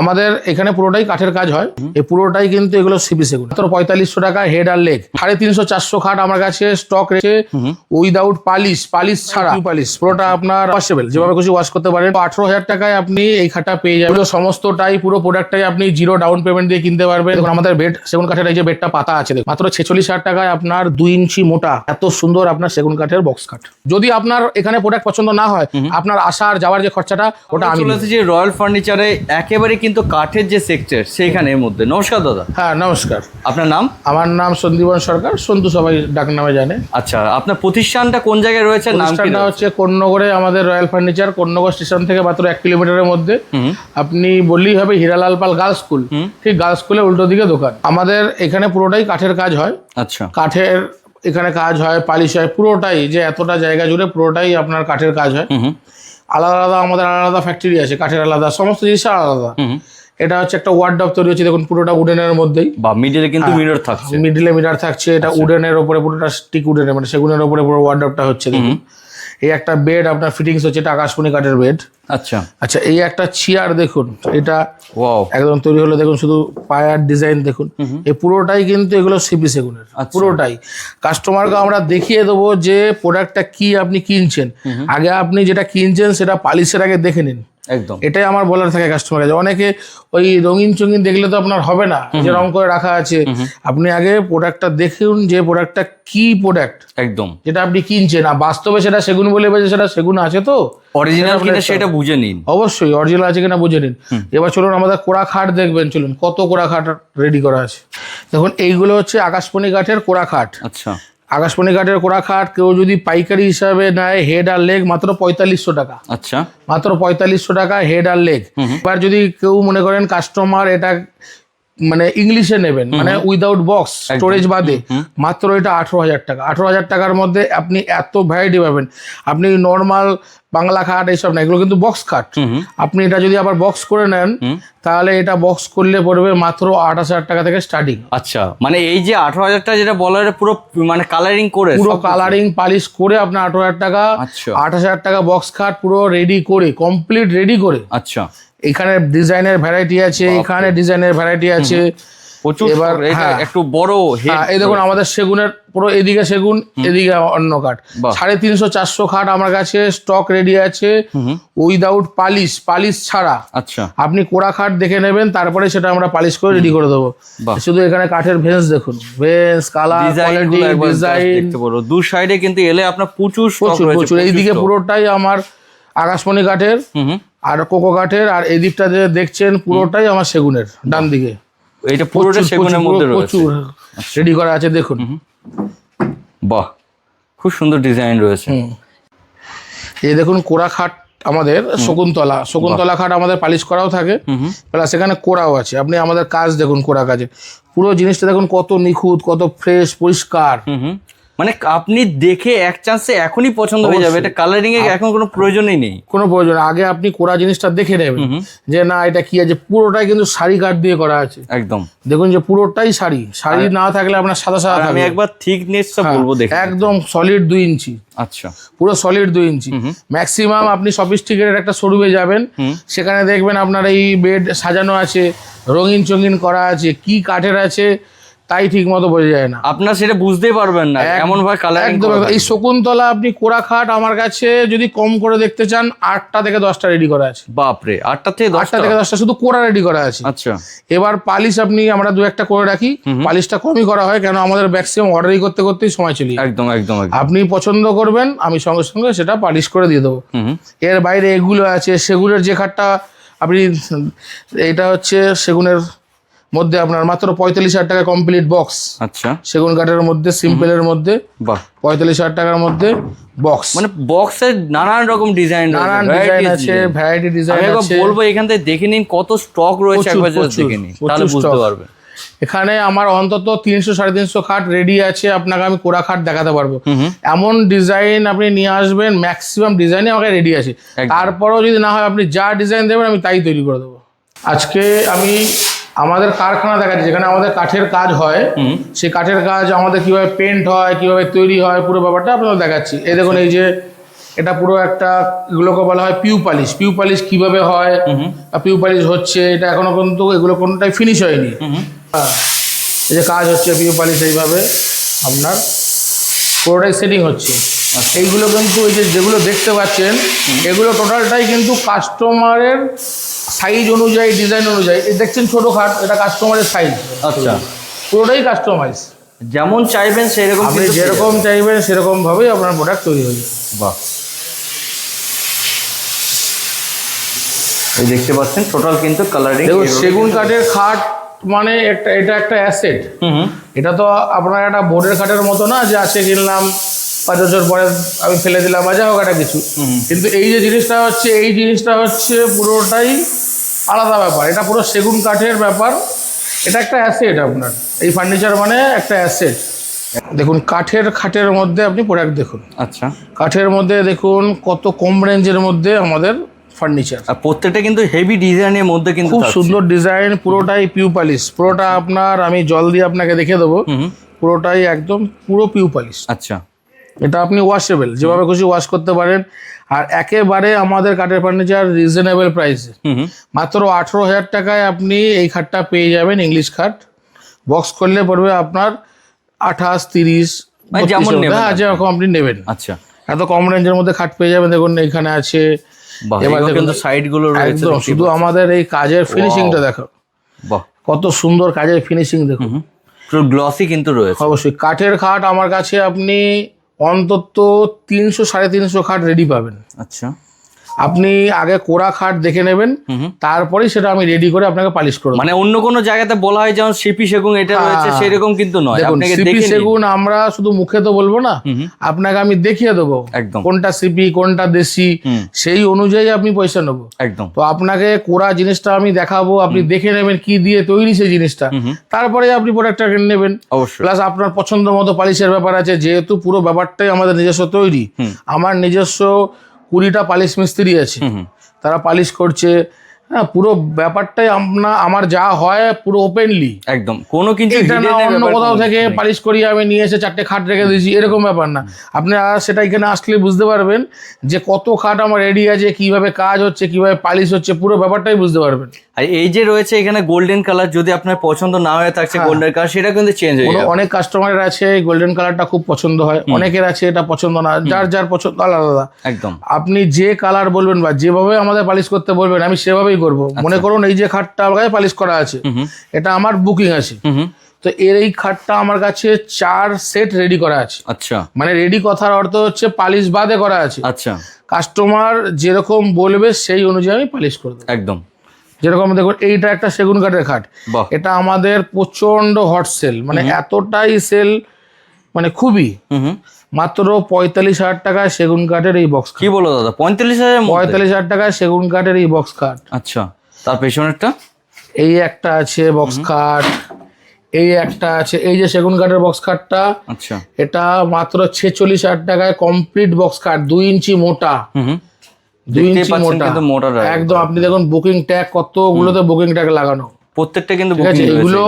আমাদের এখানে পুরোটাই কাঠের কাজ হয়। এই পুরোটাই কিন্তু এগুলো সিপি সেগুন মাত্র পঁয়তাল্লিশশো টাকা হেড আর লেগ সাড়ে তিনশো চারশো খাট আমার কাছে স্টক রেখে উইদাউট পালিশ পালিশ ছাড়া। পালিশ। পুরোটা আপনার ওয়াশেবল যেভাবে খুশি ওয়াশ করতে পারেন। আঠারো হাজার টাকায় আপনি এই খাটটা পেয়ে যাবেন। সমস্তটাই পুরো প্রোডাক্টটাই আপনি জিরো ডাউন পেমেন্ট দিয়ে কিনতে পারবেন। দেখুন আমাদের বেড সেগুন কাঠের এই যে বেডটা পাতা আছে মাত্র ছেচল্লিশ হাজার টাকায় আপনার দুই ইঞ্চি মোটা এত সুন্দর আপনার সেগুন কাঠের বক্স কাঠ যদি আপনার এখানে প্রোডাক্ট পছন্দ না হয় আপনার আসার যাওয়ার যে খরচাটা ওটা আমি। এসেছি রয়্যাল ফার্নিচারে একেবারে কিন্তু কাঠের যে সেক্টর সেইখানের মধ্যে। নমস্কার দাদা। হ্যাঁ নমস্কার। আপনার নাম? আমার নাম সন্দীপন সরকার সন্তু সবাই ডাক নামে জানে। আচ্ছা আপনার প্রতিষ্ঠানটা কোন জায়গায় রয়েছে? নাম কি অনুষ্ঠানটা রয়েছে? হচ্ছে কন্যগড়ে আমাদের রয়্যাল ফার্নিচার কন্যগড় স্টেশন থেকে মাত্র এক কিলোমিটারের মধ্যে। আপনি বললেই হবে হিরালাল পাল গার্লস স্কুল। ঠিক গার্লস স্কুলের উল্টো দিকে দোকান। আমাদের এখানে পুরোটাই কাঠের কাজ হয়। আচ্ছা। কাঠের এখানে কাজ হয় পালিশ হয় পুরোটাই যে এতটা জায়গা জুড়ে পুরোটাই আপনার কাঠের কাজ হয়। আলাদা আলাদা আমাদের আলাদা ফ্যাক্টরি আছে কাঠের আলাদা সমস্ত জিনিস আলাদা। এটা হচ্ছে একটা ওয়ার্ড তৈরি হচ্ছে দেখুন পুরোটা উডেনের মধ্যেই বা মিডিলে কিন্তু হ্যাঁ। মিরর থাকছে মিডিলে মিরর থাকছে এটা আচ্ছা। উডেনের উপরে পুরোটা স্টিক উডেনের মানে সেগুনের উপরে পুরো ওয়ার্ড অফটা হচ্ছে দেখুন এই একটা বেড আপনার ফিটিংস হচ্ছে এটা আকাশমণি কাঠের বেড আচ্ছা। আচ্ছা এই একটা চেয়ার দেখুন এটা একদম তৈরি হলো দেখুন শুধু পায়ার ডিজাইন দেখুন। এই পুরোটাই কিন্তু এগুলো সিপি সেগুনের আচ্ছা। পুরোটাই। কাস্টমারকে আমরা দেখিয়ে দেবো যে প্রোডাক্টটা কি আপনি কিনছেন। আগে আপনি যেটা কিনছেন সেটা পালিশের আগে দেখে নিন। একদম। এটাই আমার বলার থাকে কাস্টমার কাছে অনেকে ওই রঙিন চঙিন দেখলে তো আপনার হবে না যে রং করে রাখা আছে। আপনি আগে প্রোডাক্টটা দেখুন যে প্রোডাক্টটা কি প্রোডাক্ট একদম। যেটা আপনি কিনছেন আর বাস্তবে সেটা সেগুন বলে বেজে সেটা সেগুন আছে তো। অরিজিনাল কিনা সেটা বুঝে নিন। অবশ্যই অরিজিনাল আছে কিনা বুঝে নিন। এবার চলুন আমাদের কোড়া খাট দেখবেন চলুন। কত কোড়া খাট রেডি করা আছে। দেখুন এইগুলো হচ্ছে আকাশমণি কাঠের কোড়া খাট। আচ্ছা। আকাশমণি ঘাটের কোড়া খাট কেউ যদি পাইকারি হিসাবে নেয় হেড আর লেগ মাত্র পঁয়তাল্লিশশো টাকা। আচ্ছা। মাত্র পঁয়তাল্লিশশো টাকা হেড আর লেগ এবার যদি কেউ মনে করেন কাস্টমার এটা মানে ইংলিশে নেবেন মানে উইদাউট বক্স স্টোরেজ বাদে মাত্র এটা আঠেরো হাজার টাকা। আঠেরো হাজার টাকার মধ্যে আপনি এত ভ্যারাইটি পাবেন। আপনি নর্মাল বাংলা খাট এইসব না এগুলো কিন্তু বক্স খাট আপনি এটা যদি আবার বক্স করে নেন তাহলে এটা বক্স করলে পড়বে মাত্র আঠাশ হাজার টাকা থেকে স্টার্টিং আচ্ছা মানে এই যে আঠারো হাজার টাকা যেটা বলা হয় পুরো মানে কালারিং করে পুরো কালারিং পালিশ করে আপনার আঠারো হাজার টাকা আচ্ছা। আঠাশ হাজার টাকা বক্স খাট পুরো রেডি করে কমপ্লিট রেডি করে। আচ্ছা। এখানে ডিজাইনের ভ্যারাইটি আছে এখানে ডিজাইনের ভ্যারাইটি আছে। প্রচুর এবার, এটা হ্যাঁ। একটু বড় হ্যাঁ, এই দেখুন আমাদের সেগুনের পুরো এদিকে সেগুন এদিকে অন্য কাঠ। সাড়ে তিনশো চারশো খাট আমার কাছে স্টক রেডি আছে। উইদাউট পালিশ পালিশ ছাড়া। আচ্ছা। আপনি কোড়া খাট দেখে নেবেন তারপরে সেটা আমরা পালিশ করে রেডি করে দেবো। শুধু এখানে কাঠের ভেন্স দেখুন। ভেন্স কালার ডিজাইন দু সাইডে কিন্তু এলে আপনার প্রচুর প্রচুর প্রচুর। এইদিকে পুরোটাই আমার আকাশমণি কাঠের। আর কোকো কাঠের আর এই দিকটা যে দেখছেন পুরোটাই আমার সেগুনের ডান দিকে। এইটা পুরোটা সেগুনের মধ্যে রয়েছে। রেডি করা আছে দেখুন। বাহ খুব সুন্দর ডিজাইন রয়েছে। এই দেখুন কোড়া খাট আমাদের শকুন্তলা। শকুন্তলা খাট আমাদের পালিশ করাও থাকে। প্লাস সেখানে কোড়াও আছে। আপনি আমাদের কাজ দেখুন কোড়া কাজে। পুরো জিনিসটা দেখুন কত নিখুঁত কত ফ্রেশ পরিষ্কার। মানে আপনি দেখে এক চান্সে এখনই পছন্দ হয়ে যাবে। এটা কালারিং এর এখন কোনো প্রয়োজনই নেই। কোনো প্রয়োজন আগে আপনি কোড়া জিনিসটা দেখে নেবেন। যে না এটা কি আছে? পুরোটাই কিন্তু শাড়ি কাঠ দিয়ে করা আছে। একদম। দেখুন যে পুরোটাই শাড়ি। শাড়ি না থাকলে আপনার সাদা সাদা আমি একবার থিকনেসটা হ্যাঁ, বলব দেখে একদম সলিড দুই ইঞ্চি। আচ্ছা। পুরো সলিড দুই ইঞ্চি। ম্যাক্সিমাম আপনি সফিস্টিকেটের একটা শোরুমে যাবেন। সেখানে দেখবেন আপনার এই বেড সাজানো আছে রঙিন চঙিন করা আছে কি কাঠের আছে তাই ঠিক মতো বোঝা যায় না। আপনার সেটা বুঝতেই পারবেন না এমন ভাবে কালারিং একদম। এই শকুন্তলা আপনি কোড়া খাট আমার কাছে যদি কম করে দেখতে চান আটটা থেকে দশটা রেডি করা আছে। বাপরে আটটা থেকে আটটা থেকে দশটা শুধু কোড়া রেডি করা আছে। আচ্ছা। এবার পালিশ আপনি আমরা দু একটা করে রাখি। পালিশটা কমই করা হয় কেন আমাদের ম্যাক্সিমাম অর্ডারই করতে করতেই সময় চলে যায়। একদম একদম আপনি পছন্দ করবেন আমি সঙ্গে সঙ্গে সেটা পালিশ করে দিয়ে দেবো। এর বাইরে এগুলো আছে সেগুলোর যে খাটটা আপনি এটা হচ্ছে সেগুনের মধ্যে আপনার মাত্র পঁয়তাল্লিশ হাজার টাকা কমপ্লিট বক্স আচ্ছা। সেগুন কাঠের মধ্যে সিম্পলের মধ্যে বাহ। পঁয়তাল্লিশ হাজার টাকার মধ্যে বক্স মানে বক্সের নানান রকম ডিজাইন নানান ডিজাইন আছে ভ্যারাইটি ডিজাইন আমি আছে। বলব এখান থেকে দেখে নিন কত স্টক রয়েছে একবার দেখে নিন তাহলে বুঝতে। পারবেন। এখানে আমার অন্তত তিনশো সাড়ে তিনশো খাট রেডি আছে আপনাকে আমি কোড়া খাট দেখাতে পারব। এমন ডিজাইন আপনি নিয়ে আসবেন ম্যাক্সিমাম ডিজাইনই আমাকে রেডি আছে। তারপরেও যদি না হয় আপনি যা ডিজাইন দেবেন আমি তাই তৈরি করে দেবো। আজকে আমি আমাদের কারখানা দেখাচ্ছি যেখানে আমাদের কাঠের কাজ হয় সেই কাঠের কাজ আমাদের কীভাবে পেন্ট হয় কীভাবে তৈরি হয় পুরো ব্যাপারটা আপনাদের দেখাচ্ছি। এই দেখুন এই যে এটা পুরো একটা এগুলোকে বলা হয় পিউ পালিশ পিউ পালিশ কীভাবে হয় পিউ পালিশ হচ্ছে এটা এখনও কিন্তু এগুলো কোনোটাই ফিনিশ হয়নি। হ্যাঁ। এই যে কাজ হচ্ছে পিউ পালিশ এইভাবে আপনার পুরোটাই সেটিং হচ্ছে। এইগুলো কিন্তু এই যে যেগুলো দেখতে পাচ্ছেন এগুলো টোটালটাই কিন্তু কাস্টমারের সাইজ অনুযায়ী ডিজাইন অনুযায়ী এই দেখছেন ছোটো খাট এটা কাস্টমারের সাইজ আচ্ছা। পুরোটাই কাস্টমাইজ যেমন চাইবেন সেরকম আপনি যেরকম চাইবেন সেরকম ভাবেই আপনার প্রোডাক্ট তৈরি হয়ে। বাহ। এই দেখতে পাচ্ছেন টোটাল কিন্তু কালারিং সেগুন কাঠের খাট মানে একটা এটা একটা অ্যাসেট এটা তো আপনার একটা বোর্ডের খাটের মতো না যে আছে কিনলাম পাঁচ বছর পরে আমি ফেলে দিলাম বা যা হোক একটা কিছু। কিন্তু এই যে জিনিসটা হচ্ছে এই জিনিসটা হচ্ছে পুরোটাই আলাদা ব্যাপার। এটা পুরো সেগুন কাঠের ব্যাপার। এটা একটা অ্যাসেট আপনার। এই ফার্নিচার মানে একটা অ্যাসেট দেখুন কাঠের খাটের মধ্যে আপনি প্রোডাক্ট দেখুন। আচ্ছা। কাঠের মধ্যে দেখুন কত কম রেঞ্জের মধ্যে আমাদের ফার্নিচার আর প্রত্যেকটা কিন্তু হেভি ডিজাইনের মধ্যে কিন্তু খুব সুন্দর ডিজাইন পুরোটাই পিউ পালিশ পুরোটা আপনার আমি জল দিয়ে আপনাকে দেখে দেবো। পুরোটাই একদম পুরো পিউ পালিশ আচ্ছা। এটা আপনি ওয়াশেবল যেভাবে খুশি ওয়াশ করতে পারেন। আর একেবারে আমাদের কাঠের ফার্নিচার রিজনেবল প্রাইসে মাত্র আঠেরো হাজার টাকায় আপনি এই খাটটা পেয়ে যাবেন ইংলিশ খাট। বক্স করলে পড়বে আপনার আঠাশ তিরিশ মানে হ্যাঁ যেরকম আপনি নেবেন। আচ্ছা। এত কম রেঞ্জের মধ্যে খাট পেয়ে যাবেন দেখুন এখানে আছে। এবার কিন্তু রয়েছে শুধু আমাদের এই কাজের ফিনিশিংটা দেখো। কত সুন্দর কাজের ফিনিশিং দেখুন। গ্লসি কিন্তু রয়েছে। অবশ্যই। কাঠের খাট আমার কাছে আপনি অন্তত তিনশো সাড়ে তিনশো খাট রেডি পাবেন। আচ্ছা। আপনি আগে কোরা খাট দেখে নেবেন। তারপরেই সেটা আমি রেডি করে আপনাকে পালিশ করে দেবো। মানে অন্য কোনো জায়গাতে বলা হয় যেমন সিপি সেগুন এটা রয়েছে হ্যাঁ। সেরকম কিন্তু নয়। আপনাকে সিপি সেগুন আমরা শুধু মুখে তো বলব না। আপনাকে আমি দেখিয়ে দেবো একদম। কোনটা সিপি কোনটা দেশি সেই অনুযায়ী আপনি পয়সা নেব। একদম। তো আপনাকে কোরা জিনিসটা আমি দেখাবো আপনি দেখে নেবেন কি দিয়ে তৈরি সেই জিনিসটা। তারপরে আপনি প্রোডাক্টটা কিনে নেবেন। অবশ্যই। প্লাস আপনার পছন্দ মতো পালিশের ব্যাপার আছে যেহেতু পুরো ব্যাপারটাই আমাদের নিজস্ব তৈরি আমার নিজস্ব কুড়িটা পালিশ মিস্ত্রি আছে। তারা পালিশ করছে হ্যাঁ পুরো ব্যাপারটাই আপনা আমার যা হয় পুরো ওপেনলি একদম কোনো কিছু এটা না অন্য কোথাও থেকে পালিশ করিয়ে আমি নিয়ে এসে চারটে খাট রেখে দিয়েছি এরকম ব্যাপার না। আপনারা সেটা এখানে আসলে বুঝতে পারবেন যে কত খাট আমার রেডি আছে কীভাবে কাজ হচ্ছে কীভাবে পালিশ হচ্ছে পুরো ব্যাপারটাই বুঝতে পারবেন। আর এই যে রয়েছে এখানে গোল্ডেন কালার যদি আপনার পছন্দ না হয়ে থাকছে গোল্ডেন কালার সেটা কিন্তু চেঞ্জ হয়ে যাবে। অনেক কাস্টমারের আছে গোল্ডেন কালারটা খুব পছন্দ হয়। অনেকের আছে এটা পছন্দ না। যার যার পছন্দ আলাদা আলাদা। একদম। আপনি যে কালার বলবেন বা যেভাবে আমাদের পালিশ করতে বলবেন আমি সেভাবেই করব। মনে করুন এই যে খাটটা আমার কাছে পালিশ করা আছে আচ্ছা। এটা আমার বুকিং আছে। তো এর এই খাটটা আমার কাছে চার সেট রেডি করা আছে। আচ্ছা। মানে রেডি কথার অর্থ হচ্ছে পালিশ বাদে করা আছে। আচ্ছা। কাস্টমার যেরকম বলবে সেই অনুযায়ী আমি পালিশ করে দেবো। একদম। যেরকম দেখুন এইটা একটা সেগুন কাঠের খাট। এটা আমাদের প্রচণ্ড হট সেল মানে এতটাই সেল মানে খুবই। মাত্র পঁয়তাল্লিশ হাজার টাকায় সেগুন কাঠের এই বক্স কি বলো দাদা? পঁয়তাল্লিশ হাজার পঁয়তাল্লিশ হাজার টাকায় সেগুন কাঠের এই বক্স খাট আচ্ছা তার পেছনেরটা? এই একটা আছে বক্স খাট এই একটা আছে এই যে সেগুন কাঠের বক্স খাটটা আচ্ছা। এটা মাত্র ছেচল্লিশ হাজার টাকায় কমপ্লিট বক্স খাট দুই ইঞ্চি মোটা। দুই ইঞ্চি মোটা। একদম আপনি দেখুন বুকিং ট্যাগ কতগুলোতে বুকিং ট্যাগ লাগানো। প্রত্যেকটা কিন্তু এগুলো।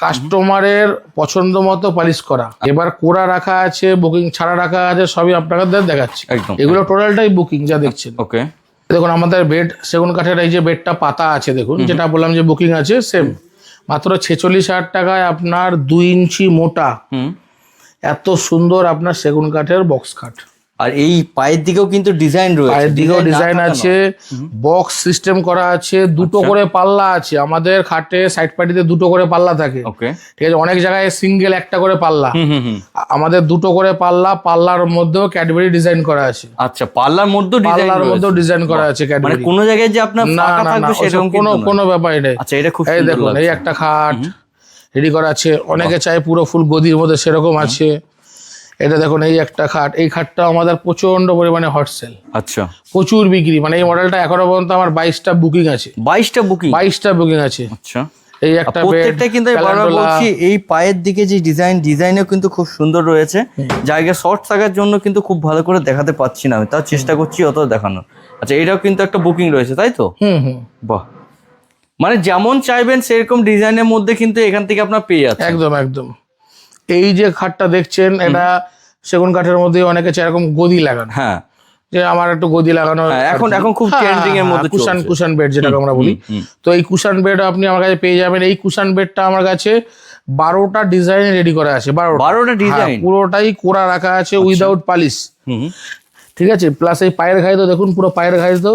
কাস্টমারের পছন্দ মতো পালিশ করা। এবার কোরা রাখা আছে বুকিং ছাড়া রাখা আছে সবই আপনাদের দেখাচ্ছি। এগুলো টোটালটাই বুকিং যা দেখছেন। ওকে। দেখুন আমাদের বেড সেগুন কাঠের এই যে বেডটা পাতা আছে দেখুন যেটা বললাম যে বুকিং আছে সেম। মাত্র ছেচল্লিশ হাজার টাকায় আপনার দুই ইঞ্চি মোটা। হুম। এত সুন্দর আপনার সেগুন কাঠের বক্স খাট আর এই পায়ের দিকেও কিন্তু ডিজাইন রয়েছে। পায়ের দিকেও ডিজাইন আছে বক্স সিস্টেম করা আছে দুটো আচ্ছা। করে পাল্লা আছে। আমাদের খাটে সাইড পার্টিতে দুটো করে পাল্লা থাকে। ওকে ঠিক আছে অনেক জায়গায় সিঙ্গেল একটা করে পাল্লা। আমাদের দুটো করে পাল্লা পাল্লার মধ্যেও ক্যাডবেরি ডিজাইন করা আছে। আচ্ছা পাল্লার মধ্যে পাল্লার মধ্যেও ডিজাইন করা আছে মানে ক্যাডবেরি কোন জায়গায় যে আপনার না ফাঁকা না থাকবে সেরকম কোনো কোনো ব্যাপারই নেই। আচ্ছা এটা খুব এই দেখুন এই একটা খাট রেডি করা আছে। অনেকে চায় পুরো ফুল গদির মধ্যে সেরকম আছে। এটা দেখুন এই একটা খাট। এই খাটটা আমাদের প্রচণ্ড পরিমাণে হট সেল আচ্ছা। প্রচুর বিক্রি। মানে এই মডেলটা এখনও পর্যন্ত আমার বাইশটা বুকিং আছে। বাইশটা বুকিং বাইশটা বুকিং আছে। আচ্ছা। এই একটা প্রত্যেকটা কিন্তু। বলছি এই পায়ের দিকে যে ডিজাইন ডিজাইনও কিন্তু খুব সুন্দর রয়েছে। জায়গা শর্ট থাকার জন্য কিন্তু খুব ভালো করে দেখাতে পাচ্ছি না আমি। তাও চেষ্টা করছি অত দেখানোর। আচ্ছা এটাও কিন্তু একটা বুকিং রয়েছে তাই তো? হুম হুম। বাহ। মানে যেমন চাইবেন সেরকম ডিজাইনের মধ্যে কিন্তু এখান থেকে আপনার পেয়ে যাচ্ছে একদম একদম। এই যে খাটটা দেখছেন এটা সেগুন কাঠের মধ্যে অনেকে এরকম গদি লাগানো। হ্যাঁ। যে আমার একটু গদি লাগানো হ্যাঁ, এখন- এখন খুব trending এর মধ্যে কুশন কুশন বেড যেটাকে আমরা বলি। তো এই কুশন বেড আপনি আমার কাছে পেয়ে যাবেন। এই কুশন বেডটা আমার কাছে বারোটা ডিজাইন রেডি করা আছে বারোটা। ডিজাইন হ্যাঁ, পুরোটাই কোরা রাখা আছে উইদাউট পালিশ হুম ঠিক আছে? প্লাস এই পায়ের ঘাই তো দেখুন পুরো পায়ের ঘাই তো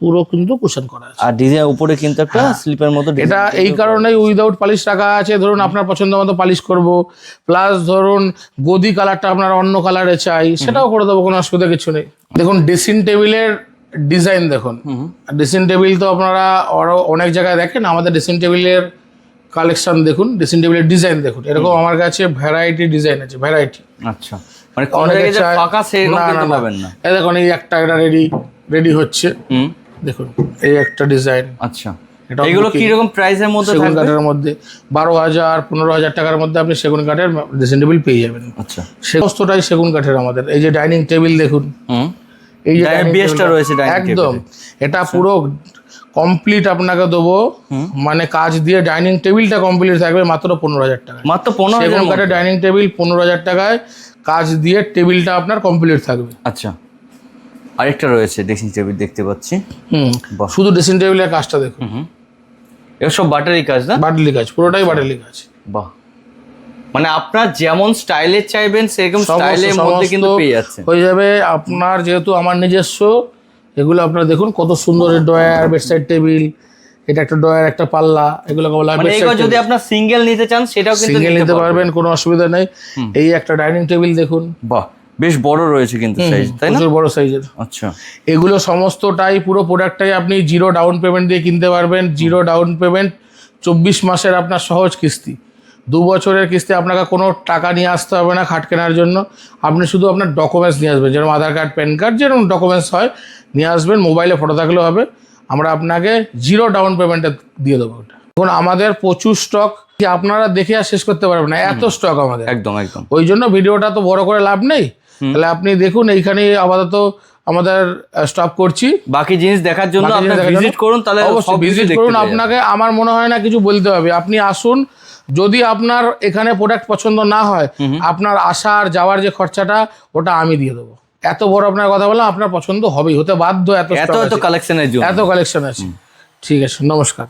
পুরো কিন্তু কুশন করা আছে। আর ডিজাইন উপরে কিন্তু একটা স্লিপের মতো design। এটা এই কারণেই উইদাউট পালিশ রাখা আছে। ধরুন আপনার পছন্দ মতো পালিশ করব। প্লাস ধরুন গদি কালারটা আপনার অন্য কালারে চাই সেটাও করে দেবো কোনো অসুবিধা কিছু নেই। দেখুন ড্রেসিং টেবিলের ডিজাইন দেখুন। ড্রেসিং টেবিল তো আপনারা আরও অনেক জায়গায় দেখেন আমাদের ড্রেসিং টেবিলের কালেকশন দেখুন ড্রেসিং টেবিলের ডিজাইন দেখুন। এরকম আমার কাছে ভ্যারাইটি ডিজাইন আছে ভ্যারাইটি আচ্ছা। মানে অনেকে চায়- না, না, না। না। এই দেখুন এই একটা এটা রেডি রেডি হচ্ছে। দেখুন এই একটা ডিজাইন। আচ্ছা। এগুলো কি রকম প্রাইসের মধ্যে সেগুন কাঠের মধ্যে। বারো হাজার পনেরো হাজার টাকার মধ্যে আপনি সেগুন কাঠের ড্রেসিং টেবিল পেয়ে যাবেন। আচ্ছা। সমস্তটাই সেগুন কাঠের আমাদের। এই যে ডাইনিং টেবিল দেখুন। এই যে Dining dining base টা table- রয়েছে একদম। এটা পুরো কমপ্লিট আপনাকে দেবো। মানে কাজ দিয়ে ডাইনিং টেবিলটা কমপ্লিট থাকবে মাত্র পনেরো হাজার টাকা মাত্র পনেরো সেগুন হাজার কাঠের ডাইনিং টেবিল পনেরো হাজার টাকায় কাজ দিয়ে টেবিলটা আপনার কমপ্লিট থাকবে। আচ্ছা। আরেকটা রয়েছে ড্রেসিং টেবিল দেখতে পাচ্ছি। হুম। শুধু ড্রেসিং টেবিলের কাজটা দেখুন। এগুলো সব বাটারি কাজ না? বাটলি কাজ পুরোটাই বাটলি কাজ। বাহ। মানে আপনার যেমন স্টাইলের চাইবেন সেরকম স্টাইলের মধ্যে কিন্তু পেয়ে যাচ্ছে হয়ে যাবে আপনার যেহেতু আমার নিজস্ব এগুলো আপনারা দেখুন কত সুন্দর ডয়ার বেডসাইড টেবিল এটা একটা ডয়ার একটা পাল্লা এগুলো বলা হয় মানে এগুলো যদি আপনার সিঙ্গেল নিতে চান সেটাও কিন্তু সিঙ্গেল নিতে পারবেন। কোনো অসুবিধা নেই। এই একটা ডাইনিং টেবিল দেখুন। বাহ। বেশ বড় রয়েছে কিন্তু সাইজ তাই না? বড় সাইজের আচ্ছা। এগুলো সমস্তটাই পুরো প্রোডাক্টটাই আপনি জিরো ডাউন পেমেন্ট দিয়ে কিনতে পারবেন জিরো ডাউন পেমেন্ট চব্বিশ মাসের আপনার সহজ কিস্তি। দু বছরের কিস্তি আপনাকে কোনো টাকা নিয়ে আসতে হবে না খাট কেনার জন্য। আপনি শুধু আপনার ডকুমেন্টস নিয়ে আসবেন যেরকম আধার কার্ড প্যান কার্ড যেরকম ডকুমেন্টস হয় নিয়ে আসবেন মোবাইলে ফটো থাকলেও হবে। আমরা আপনাকে জিরো ডাউন পেমেন্টে দিয়ে দেবো ওটা। এখন আমাদের প্রচুর স্টক আপনারা দেখে আর শেষ করতে পারবেন না এত স্টক আমাদের। একদম একদম। ওই জন্য ভিডিওটা তো বড় করে লাভ নেই। তাহলে আপনি দেখুন এইখানে আপাতত আমাদের স্টপ করছি। বাকি জিনিস দেখার জন্য ভিজিট করুন তাহলে অবশ্যই ভিজিট করুন। আপনাকে আমার মনে হয় না কিছু বলতে হবে। আপনি আসুন যদি আপনার এখানে প্রোডাক্ট পছন্দ না হয় আপনার আসার যাওয়ার যে খরচাটা ওটা আমি দিয়ে দেবো। এত বড় আপনার কথা বললাম আপনার পছন্দ হবেই হতে বাধ্য এত এত জন্য। এত কালেকশন আছে। ঠিক আছে নমস্কার।